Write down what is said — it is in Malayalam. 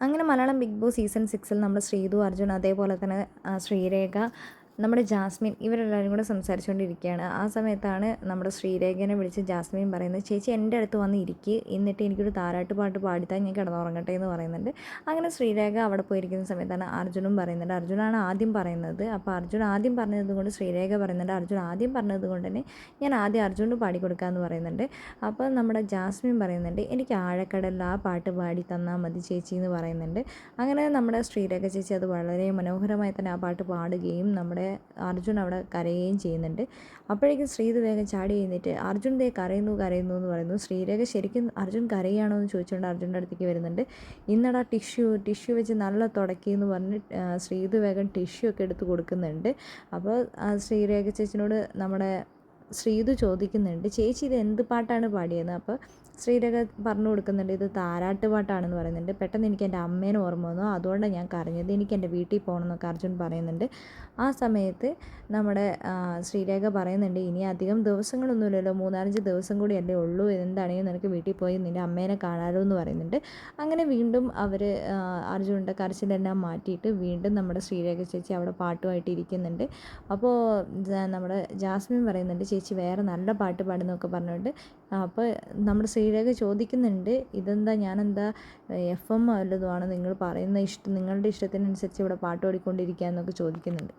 അങ്ങനെ മലയാളം ബിഗ് ബോസ് സീസൺ സിക്സിൽ നമ്മൾ ശ്രീതു അർജുൻ അതേപോലെ തന്നെ ശ്രീരേഖ നമ്മുടെ ജാസ്മിൻ ഇവരെല്ലാവരും കൂടെ സംസാരിച്ചുകൊണ്ടിരിക്കുകയാണ് ആ സമയത്താണ് നമ്മുടെ ശ്രീരേഖനെ വിളിച്ച് ജാസ്മിൻ പറയുന്നത് ചേച്ചി എന്റെ അടുത്ത് വന്ന് ഇരിക്കുക എന്നിട്ട് എനിക്കൊരു താരാട്ട് പാട്ട് പാടിത്താൻ ഞാൻ കിടന്നുറങ്ങട്ടെ എന്ന് പറയുന്നുണ്ട്. അങ്ങനെ ശ്രീരേഖ അവിടെ പോയിരിക്കുന്ന സമയത്താണ് അർജുനും പറയുന്നുണ്ട് അർജുനാണ് ആദ്യം പറയുന്നത്. അപ്പോൾ അർജുൻ ആദ്യം പറഞ്ഞത് കൊണ്ട് ശ്രീരേഖ പറയുന്നുണ്ട്. അർജുൻ ആദ്യം പറഞ്ഞത് കൊണ്ട് തന്നെ ഞാൻ ആദ്യം അർജുന് പാടിക്കൊടുക്കാമെന്ന് പറയുന്നുണ്ട്. അപ്പോൾ നമ്മുടെ ജാസ്മിൻ പറയുന്നുണ്ട് എനിക്ക് ആഴക്കടലിൽ ആ പാട്ട് പാടി തന്നാൽ മതി ചേച്ചി എന്ന് പറയുന്നുണ്ട്. അങ്ങനെ നമ്മുടെ ശ്രീരേഖ ചേച്ചി അത് വളരെ മനോഹരമായി തന്നെ ആ പാട്ട് പാടുകയും നമ്മുടെ അർജുൻ അവിടെ കരയുകയും ചെയ്യുന്നുണ്ട്. അപ്പോഴേക്കും ശ്രീത് വേഗം ചാടി കഴിഞ്ഞിട്ട് അർജുൻ ദേ കരയുന്നു കരയുന്നു എന്ന് പറയുന്നു. ശ്രീരേഖ ശരിക്കും അർജുൻ കരയാണോ എന്ന് ചോദിച്ചുകൊണ്ട് അർജുന്റെ അടുത്തേക്ക് വരുന്നുണ്ട്. ഇന്നടാ ടിഷ്യൂ ടിഷ്യൂ വെച്ച് നല്ല തുടക്കി എന്ന് പറഞ്ഞ് ശ്രീത് വേഗം ടിഷ്യൂ ഒക്കെ എടുത്ത് കൊടുക്കുന്നുണ്ട്. അപ്പോൾ ശ്രീരേഖ ചേച്ചിനോട് നമ്മുടെ ശ്രീതു ചോദിക്കുന്നുണ്ട് ചേച്ചി ഇത് എന്ത് പാട്ടാണ് പാടിയത്? അപ്പോൾ ശ്രീരക പറഞ്ഞു കൊടുക്കുന്നുണ്ട് ഇത് താരാട്ട് പാട്ടാണെന്ന് പറയുന്നുണ്ട്. പെട്ടെന്ന് എനിക്ക് എന്റെ അമ്മേനെ ഓർമ്മ വന്നു. അതുകൊണ്ടാണ് ഞാൻ കരഞ്ഞത്. എനിക്ക് എന്റെ വീട്ടിൽ പോകണം എന്നൊക്കെ അർജുൻ പറയുന്നുണ്ട്. ആ സമയത്ത് നമ്മുടെ ശ്രീരേഖ പറയുന്നുണ്ട് ഇനി അധികം ദിവസങ്ങളൊന്നുമില്ലല്ലോ. മൂന്നാലഞ്ച് ദിവസം കൂടി അല്ലേ ഉള്ളൂ. എന്താണെങ്കിലും നിനക്ക് വീട്ടിൽ പോയി നിന്റെ അമ്മേനെ കാണാമല്ലോ എന്ന് പറയുന്നുണ്ട്. അങ്ങനെ വീണ്ടും അവർ അർജുന്റെ കരച്ചിലെല്ലാം മാറ്റിയിട്ട് വീണ്ടും നമ്മുടെ ശ്രീരേഖ ചേച്ചി അവിടെ പാട്ടുമായിട്ട് ഇരിക്കുന്നുണ്ട്. അപ്പോൾ നമ്മുടെ ജാസ്മിൻ പറയുന്നുണ്ട് ചേച്ചി വേറെ നല്ല പാട്ട് പാടുന്നൊക്കെ പറഞ്ഞുകൊണ്ട് അപ്പോൾ നമ്മുടെ ശ്രീരേഖ ചോദിക്കുന്നുണ്ട് ഇതെന്താ ഞാനെന്താ എഫ് എം വല്ലതുമാണ് നിങ്ങൾ പറയുന്ന ഇഷ്ടം നിങ്ങളുടെ ഇഷ്ടത്തിനനുസരിച്ച് ഇവിടെ പാട്ട് പാടിക്കൊണ്ടിരിക്കുക എന്നൊക്കെ ചോദിക്കുന്നുണ്ട്.